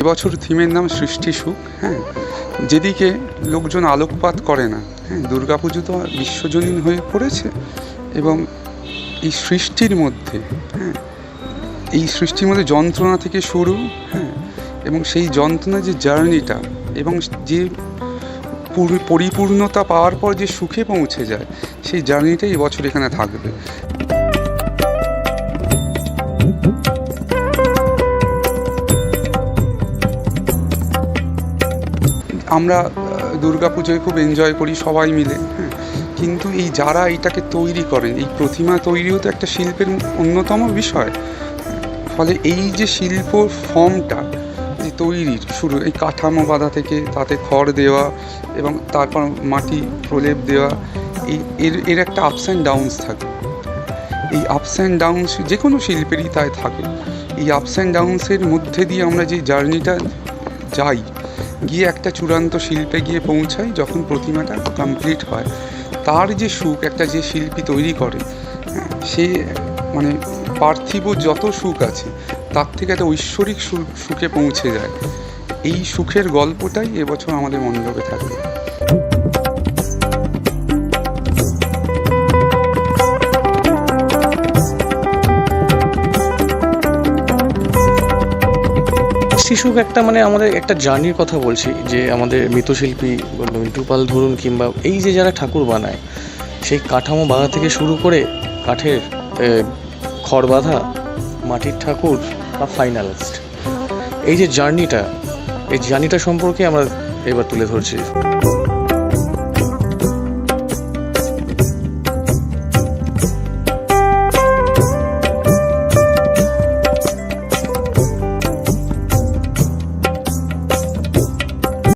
এবছর থিমের নাম সৃষ্টি সুখ হ্যাঁ? যেদিকে লোকজন আলোকপাত করে না হ্যাঁ? দুর্গাপুজো তো বিশ্বজনীন হয়ে পড়েছে এবং এই সৃষ্টির মধ্যে হ্যাঁ? এই সৃষ্টির মধ্যে যন্ত্রণা থেকে শুরু হ্যাঁ? এবং সেই যন্ত্রণা যে জার্নিটা এবং যে পরিপূর্ণতা পাওয়ার পর যে সুখে পৌঁছে যায়, সেই জার্নিটাই এবছর এখানে থাকবে। আমরা দুর্গা পুজোয় খুব এনজয় করি সবাই মিলে হ্যাঁ। কিন্তু এই যারা এইটাকে তৈরি করেন, এই প্রতিমা তৈরিও তো একটা শিল্পের অন্যতম বিষয়। ফলে এই যে শিল্প ফর্মটা যে তৈরির শুরু, এই কাঠামো বাঁধা থেকে তাতে খড় দেওয়া এবং তারপর মাটি প্রলেপ দেওয়া, এই এর এর একটা আপস অ্যান্ড ডাউনস থাকে। এই আপস অ্যান্ড ডাউনস যে কোনো শিল্পেরই তাই থাকে। এই আপস অ্যান্ড ডাউনসের মধ্যে দিয়ে আমরা যে জার্নিটা যাই গিয়ে একটা চূড়ান্ত শিল্পে গিয়ে পৌঁছায় যখন প্রতিমাটা কমপ্লিট হয়। তার যে সুখ, একটা যে শিল্পী তৈরি করে, সে মানে পার্থিব যত সুখ আছে, তার থেকে একটা ঐশ্বরিক সুখ, সুখে পৌঁছে যায়। এই সুখের গল্পটাই এবছর আমাদের মণ্ডপে থাকবে। শিশুক একটা মানে আমাদের একটা জার্নির কথা বলছি, যে আমাদের মৃতশিল্পী মিন্টুপাল ধরুন কিংবা এই যে যারা ঠাকুর বানায়, সেই কাঠামো বাঁধা থেকে শুরু করে কাঠের খড় বাঁধা, মাটির ঠাকুর বা ফাইনালিস্ট এই যে জার্নিটা, এই জার্নিটা সম্পর্কে আমরা এবার তুলে ধরছি।